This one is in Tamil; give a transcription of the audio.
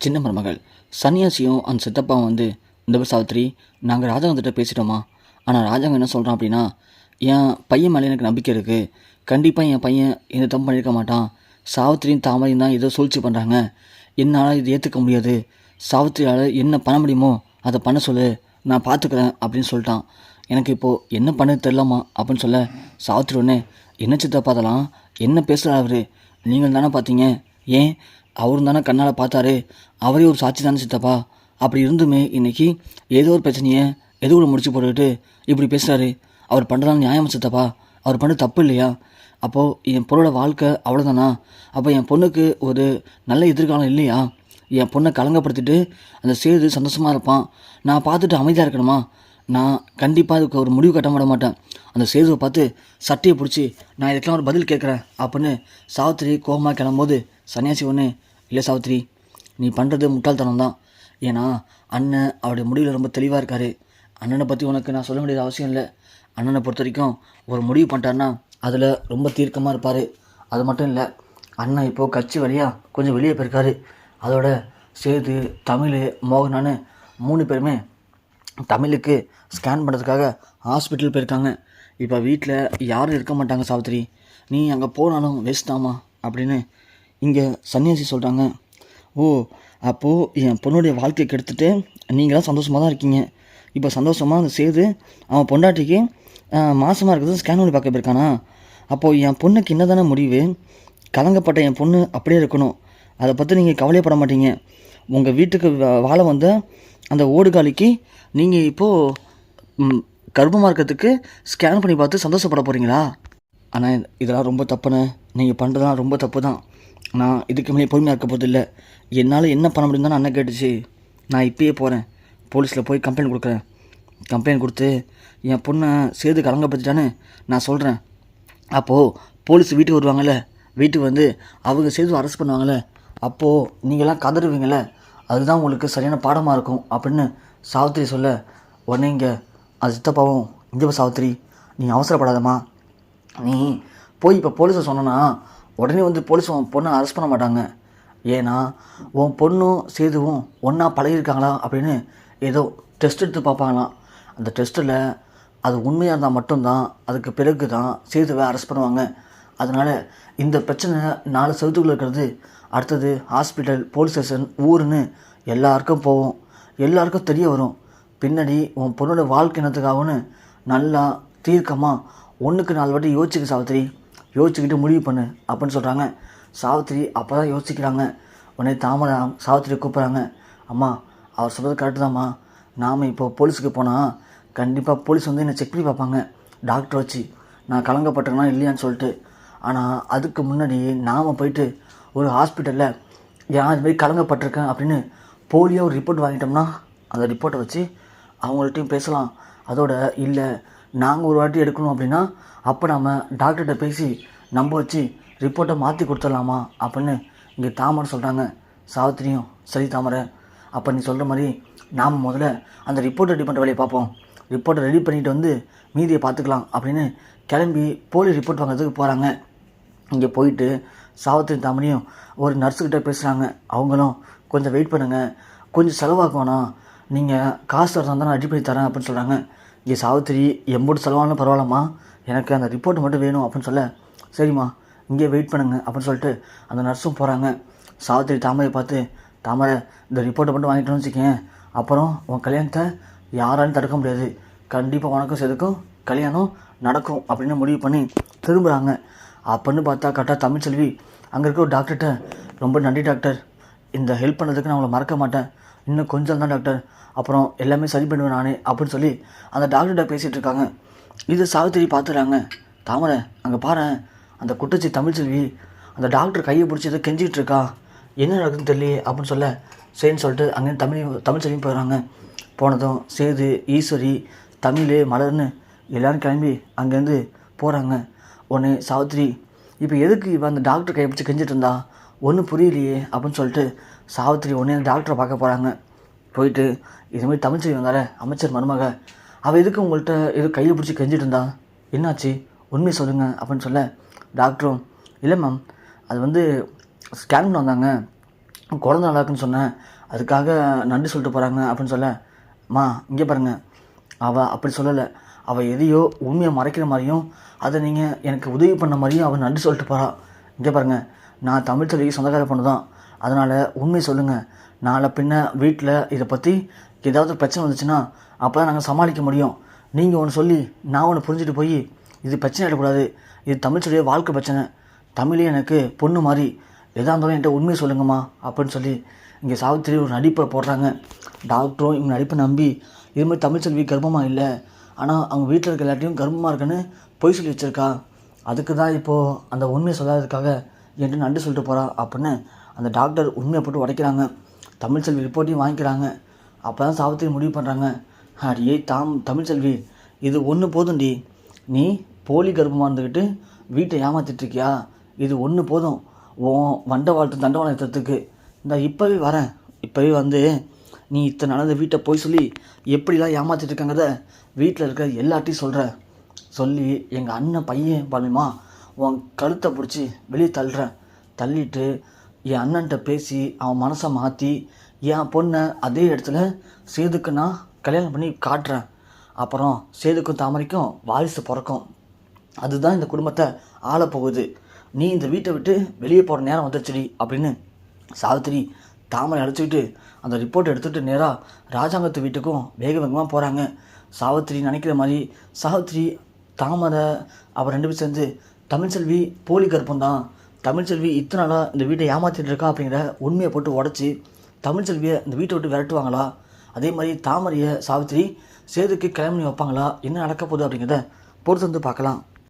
சின்ன மருமகள். சன்னியாசியும் அந்த சித்தப்பாவும் வந்து இந்த சாவித்திரி நாங்கள் ராஜாங்கத்திட்ட பேசிட்டோமா? ஆனால் ராஜாங்க என்ன சொல்கிறான் அப்படின்னா என் பையன் மேலே எனக்கு நம்பிக்கை இருக்குது கண்டிப்பாக என் பையன் எந்த தப்பு பண்ணியிருக்க மாட்டான். சாவித்திரியும் தாமரையும் தான் ஏதோ சூழ்ச்சி பண்ணுறாங்க என்னால் இது ஏற்றுக்க முடியாது. சாவித்திரியால் என்ன பண்ண முடியுமோ அதை பண்ண சொல்லு. நான் பார்த்துக்கிறேன் அப்படின்னு சொல்லிட்டான். எனக்கு இப்போது என்ன பண்ணது தெரிலமா அப்படின்னு சொல்ல சாவித்திரி உடனே என்ன சித்தப்பா அதெல்லாம்? என்ன பேசுகிறார் அவர்? நீங்கள் தானே பார்த்தீங்க ஏன்? அவரும் தானே கண்ணால் பார்த்தாரு. அவரே ஒரு சாட்சி தானே சித்தப்பா. அப்படி இருந்துமே இன்னைக்கு ஏதோ ஒரு பிரச்சனையை எது கூட முடிச்சு போட்டுக்கிட்டு இப்படி பேசுகிறாரு அவர் பண்ணுறதால நியாயம் சித்தப்பா. அவர் பண்ண தப்பு இல்லையா? அப்போது என் பொண்ணோட வாழ்க்கை அவ்வளோதானா அப்போ என் பொண்ணுக்கு ஒரு நல்ல எதிர்காலம் இல்லையா? என் பொண்ணை கலங்கப்படுத்திட்டு அந்த சேது சந்தோஷமாக இருப்பான். நான் பார்த்துட்டு அமைதியாக இருக்கணுமா? நான் கண்டிப்பாக அதுக்கு ஒரு முடிவு கட்ட விட மாட்டேன். அந்த சேதுவை பார்த்து சட்டையை பிடிச்சி நான் இதுக்கெல்லாம் ஒரு பதில் கேட்குறேன் அப்படின்னு சாவித்திரி கோபமாக கிளம்போது சன்னியாசி ஒன்று இல்லை சாவித்ரி நீ பண்ணுறது முட்டாள்தனம் தான். ஏன்னா அண்ணன் அவருடைய முடிவில் ரொம்ப தெளிவாக இருக்கார். அண்ணனை பற்றி உனக்கு நான் சொல்ல வேண்டியது அவசியம் இல்லை. அண்ணனை பொறுத்த வரைக்கும் ஒரு முடிவு பண்ணிட்டாருன்னா அதில் ரொம்ப தீர்க்கமாக இருப்பார். அது மட்டும் இல்லை அண்ணன் இப்போது கட்சி வழியாக கொஞ்சம் வெளியே போயிருக்காரு. அதோட சேது தமிழ் மோகனான்னு மூணு பேருமே தமிழுக்கு ஸ்கேன் பண்ணுறதுக்காக ஹாஸ்பிட்டல் போயிருக்காங்க. இப்போ வீட்டில் யாரும் இருக்க மாட்டாங்க சாவித்திரி நீ அங்கே போனாலும் வேஸ்ட் தாமா அப்படின்னு இங்கே சன்னியாசி சொல்கிறாங்க ஓ அப்போது என் பொண்ணுடைய வாழ்க்கையை கெடுத்துட்டு நீங்களாம் சந்தோஷமாக தான் இருக்கீங்க. இப்போ சந்தோஷமாக அதை செய்து அவன் பொண்டாட்டிக்கு மாதமாக இருக்கிறது ஸ்கேன் பண்ணி பார்க்க போயிருக்கானா? அப்போது என் பொண்ணுக்கு என்ன தானே முடிவு? கலங்கப்பட்ட என் பொண்ணு அப்படியே இருக்கணும். அதை பற்றி நீங்கள் கவலையப்பட மாட்டீங்க. உங்கள் வீட்டுக்கு வா- வாழ வந்த அந்த ஓடுகாலிக்கு நீங்கள் இப்போது கர்ப்பமாக இருக்கிறதுக்கு ஸ்கேன் பண்ணி பார்த்து சந்தோஷப்பட போகிறீங்களா ஆனால் இதெல்லாம் ரொம்ப தப்புண்ணே நீங்கள் பண்ணுறதுலாம் ரொம்ப தப்பு தான் நான் இதுக்கு மேலே பொறுமையாக இருக்க போகிறது இல்லை என்னால் என்ன பண்ண முடியும் அண்ணன் கேட்டுச்சு. நான் இப்பயே போகிறேன் போலீஸில் போய் கம்ப்ளைண்ட் கொடுக்குறேன். கம்ப்ளைண்ட் கொடுத்து என் பொண்ணை சேர்த்து கலங்கப்படுத்திட்டான்னு நான் சொல்கிறேன் அப்போது போலீஸ் வீட்டுக்கு வருவாங்கள்ல வீட்டுக்கு வந்து அவங்க சேர்த்து அரெஸ்ட் பண்ணுவாங்கள்ல அப்போது நீங்களாம் கதறுவீங்கள அதுதான் உங்களுக்கு சரியான பாடமாக இருக்கும் அப்படின்னு சாவித்திரி சொல்ல உடனே இங்கே அது சித்தப்பாவும் இங்கே சாவித்திரி. நீ அவசரப்படாதம்மா. நீ போய் இப்போ போலீஸை சொன்னனா உடனே வந்து போலீஸ் உன் பொண்ணை அரெஸ்ட் பண்ண மாட்டாங்க. ஏன்னா உன் பொண்ணும் சேதுவும் ஒன்றா பழகிருக்காங்களா அப்படின்னு ஏதோ டெஸ்ட் எடுத்து பார்ப்பாங்களாம். அந்த டெஸ்ட்டில் அது உண்மையாக இருந்தால் மட்டும்தான் அதுக்கு பிறகு தான் சேதுவை அரெஸ்ட் பண்ணுவாங்க. அதனால் இந்த பிரச்சனை நாலு செவத்துக்குள்ள இருக்கிறது. அடுத்தது ஹாஸ்பிட்டல் போலீஸ் ஸ்டேஷன் ஊருன்னு எல்லாருக்கும் போகும். எல்லாருக்கும் தெரிய வரும். பின்னாடி உன் பொண்ணோட வாழ்க்கை என்னத்துக்காகன்னு நல்லா தீர்க்கமாக ஒன்றுக்கு நாலு வாட்டி யோசிச்சுக்க சாவித்திரி. யோசிச்சுக்கிட்டு முடிவு பண்ணு அப்படின்னு சொல்கிறாங்க சாவித்திரி அப்போ தான் யோசிக்கிறாங்க. உடனே தாமரை சாவித்திரி கூப்பிட்றாங்க. அம்மா அவர் சொல்கிறது கரெக்டு தாம்மா. நாம் இப்போ போலீஸுக்கு போனால் கண்டிப்பாக போலீஸ் வந்து என்னை செக் பண்ணி பார்ப்பாங்க. டாக்டர் வச்சு நான் கலங்கப்பட்டேனா இல்லையான்னு சொல்லிட்டு. ஆனால் அதுக்கு முன்னாடி நாம் போயிட்டு ஒரு ஹாஸ்பிட்டலில் யார் இது மாதிரி கலங்கப்பட்டிருக்கேன் அப்படின்னு போலியோ ஒரு ரிப்போர்ட் வாங்கிட்டோம்னா அந்த ரிப்போர்ட்டை வச்சு அவங்கள்ட்டையும் பேசலாம். அதோட இல்லை நாங்கள் ஒரு வாட்டி எடுக்கணும் அப்படின்னா அப்போ நம்ம டாக்டர்கிட்ட பேசி நம்ப வச்சு ரிப்போர்ட்டை மாற்றி கொடுத்துடலாமா? அப்படின்னு இங்கே தாமரை சொல்கிறாங்க சாவித்திரியும் சரி தாமரை அப்போ நீ சொல்கிற மாதிரி நாம் முதல்ல அந்த ரிப்போர்ட்டை ரெடி பண்ணுற வேலையை பார்ப்போம். ரிப்போர்ட்டை ரெடி பண்ணிட்டு வந்து மீதியை பார்த்துக்கலாம் அப்படின்னு கிளம்பி போலி ரிப்போர்ட் வாங்குறதுக்கு போகிறாங்க இங்கே போயிட்டு சாவித்திரி தாமரையும் ஒரு நர்ஸுக்கிட்ட பேசுகிறாங்க அவங்களும் கொஞ்சம் வெயிட் பண்ணுங்கள் கொஞ்சம் செலவாக்கணும் நீங்கள் காசு தரதான் தான் நான் ரெடி பண்ணி தரேன் அப்படின்னு சொல்கிறாங்க இங்கே சாவித்திரி எம்போட்டு செலவானு பரவாயில்லம்மா. எனக்கு அந்த ரிப்போர்ட் மட்டும் வேணும் அப்படின்னு சொல்ல சரிம்மா இங்கே வெயிட் பண்ணுங்க அப்படின்னு சொல்லிட்டு அந்த நர்ஸும் போகிறாங்க சாவித்திரி தாமரை பார்த்து தாமரை இந்த ரிப்போர்ட்டை மட்டும் வாங்கிட்டோம்னு வச்சுக்கேன் அப்புறம் உன் கல்யாணத்தை யாராலும் தடுக்க முடியாது. கண்டிப்பாக உனக்கும் செதுக்கும் கல்யாணம் நடக்கும் அப்படின்னு முடிவு பண்ணி திரும்புகிறாங்க அப்போன்னு பார்த்தா கரெக்டாக தமிழ்ச்செல்வி. அங்கே இருக்க ஒரு டாக்டர்கிட்ட ரொம்ப நன்றி டாக்டர் இந்த ஹெல்ப் பண்ணதுக்கு நான் உங்களை மறக்க மாட்டேன். இன்னும் கொஞ்சம் தான் டாக்டர். அப்புறம் எல்லாமே சரி பண்ணுவேன் நானே அப்படின்னு சொல்லி அந்த டாக்டர்கிட்ட பேசிகிட்டு இருக்காங்க. இது சாவித்திரி பார்த்துறாங்க தாமரை அங்கே பாரு. அந்த குட்டச்சி தமிழ்ச்செல்வி அந்த டாக்டர் கையை பிடிச்சி ஏதோ கெஞ்சிக்கிட்டு இருக்கா. என்ன நடக்குதுன்னு தெரியலையே அப்படின்னு சொல்ல சரின்னு சொல்லிட்டு அங்கேருந்து தமிழ் தமிழ்ச்செல்வி போயிடுறாங்க. போனதும் சேது ஈஸ்வரி தமிழ் மலர்னு எல்லோரும் கிளம்பி அங்கேருந்து போகிறாங்க உடனே சாவித்திரி இப்போ எதுக்கு இவன் அந்த டாக்டர் கையை பிடிச்சி கெஞ்சிட்டு இருந்தா? ஒன்றும் புரியலையே அப்படின்னு சொல்லிட்டு சாவித்திரி உடனே டாக்டரை பார்க்க போகிறாங்க போயிட்டு இதுமாதிரி தமிழ்ச்செல்வி வந்தால அமைச்சர் மருமக அவள் எதுக்கு உங்கள்கிட்ட எதுவும் கையை பிடிச்சி கெஞ்சிட்டு இருந்தா? என்னாச்சு? உண்மை சொல்லுங்கள் அப்படின்னு சொல்ல டாக்டரும் இல்லை மேம் அது வந்து ஸ்கேன் பண்ண வந்தாங்க. குழந்த நல்லா இருக்குன்னு சொன்னேன் அதுக்காக நன்றி சொல்லிட்டு போகிறாங்க அப்படின்னு சொல்ல மா இங்கே பாருங்க. அவள் அப்படி சொல்லலை. அவள் எதையோ உண்மையை மறைக்கிற மாதிரியும் அதை நீங்கள் எனக்கு உதவி பண்ண மாதிரியும் அவள் நன்றி சொல்லிட்டு போகிறாள் இங்கே பாருங்கள் நான் தமிழ் செல்விக்கு சொந்தக்கார பொண்ணு தான் அதனால் உண்மை சொல்லுங்கள் நாளை பின்ன வீட்டில் இதை பற்றி ஏதாவது பிரச்சனை வந்துச்சுன்னா அப்போ தான் நாங்கள் சமாளிக்க முடியும். நீங்கள் ஒன்று சொல்லி நான் ஒன்று புரிஞ்சுட்டு போய் இது பிரச்சனை ஆகிடக்கூடாது இது தமிழ் செல்விய வாழ்க்கை பிரச்சனை. தமிழே எனக்கு பொண்ணு மாதிரி எதாக இருந்தாலும் என்கிட்ட உண்மையை சொல்லுங்கம்மா அப்படின்னு சொல்லி இங்கே சாவித்திரி ஒரு நடிப்பை போடுறாங்க. டாக்டரும் இவங்க நடிப்பை நம்பி இது மாதிரி தமிழ்ச்செல்வி கர்ப்பமாக இல்லை. ஆனால் அவங்க வீட்டில் இருக்க எல்லாத்தையும் கர்ப்பமாக இருக்குன்னு பொய் சொல்லி வச்சிருக்கா. அதுக்கு தான் இப்போது அந்த உண்மையை சொல்லாததுக்காக என்கிட்ட நன்றி சொல்லிட்டு போகிறா அப்படின்னு அந்த டாக்டர் உண்மையை போட்டு உடைக்கிறாங்க. தமிழ்ச்செல்வி ரிப்போர்ட்டையும் வாங்கிக்கிறாங்க. அப்போ தான் சாபத்தையும் முடிவு பண்ணுறாங்க அடியே தாம் தமிழ்ச்செல்வி இது ஒன்று போதும்டி. நீ போலி கர்ப்பமாக இருந்துக்கிட்டு வீட்டை ஏமாத்திட்ருக்கியா இது ஒன்று போதும். உன் வண்ட வாழ்த்து தண்டவாளம் ஏற்றுறதுக்கு இந்த இப்போவே வரேன். இப்போவே வந்து நீ இத்தனை நாள் வீட்டை போய் சொல்லி எப்படிலாம் ஏமாத்திட்டு இருக்காங்கிறத வீட்டில் இருக்கிற எல்லார்ட்டையும் சொல்கிற சொல்லி எங்கள் அண்ணன் பையன் பண்ணுமா உன் கழுத்தை பிடிச்சி வெளியே தள்ளுறேன். தள்ளிட்டு என் அண்ணன்ட்ட பேசி அவன் மனசை மாற்றி என் பொண்ணை அதே இடத்துல சேதுக்கு நான் கல்யாணம் பண்ணி காட்டுறேன். அப்புறம் சேதுக்கும் தாமரைக்கும் வாரிசு பிறக்கும். அதுதான் இந்த குடும்பத்தை ஆளப் போகுது. நீ இந்த வீட்டை விட்டு வெளியே போகிற நேரம் வந்துடுச்சுடி அப்படின்னு சாவித்திரி தாமரை அழைச்சிக்கிட்டு அந்த ரிப்போர்ட் எடுத்துகிட்டு நேராக ராஜாங்கத்து வீட்டுக்கும் வேக வேகமாக போகிறாங்க சாவித்திரி நினைக்கிற மாதிரி சாவித்திரி தாமரை அவர் ரெண்டு பேரும் சேர்ந்து தமிழ்ச்செல்வி போலி கற்பம் தான். தமிழ்ச்செல்வி இத்தனை நாளாக இந்த வீட்டை ஏமாற்றிட்டு இருக்கா அப்படிங்கிற உண்மையை போட்டு உடச்சி தமிழ்ச்செல்வியை இந்த வீட்டை விட்டு விரட்டுவாங்களா? அதே மாதிரி தாமரையை சாவித்திரி சேதுக்கு கிளம்பி வைப்பாங்களா? என்ன நடக்க போகுது அப்படிங்கிறத பொறுத்து வந்து பார்க்கலாம்.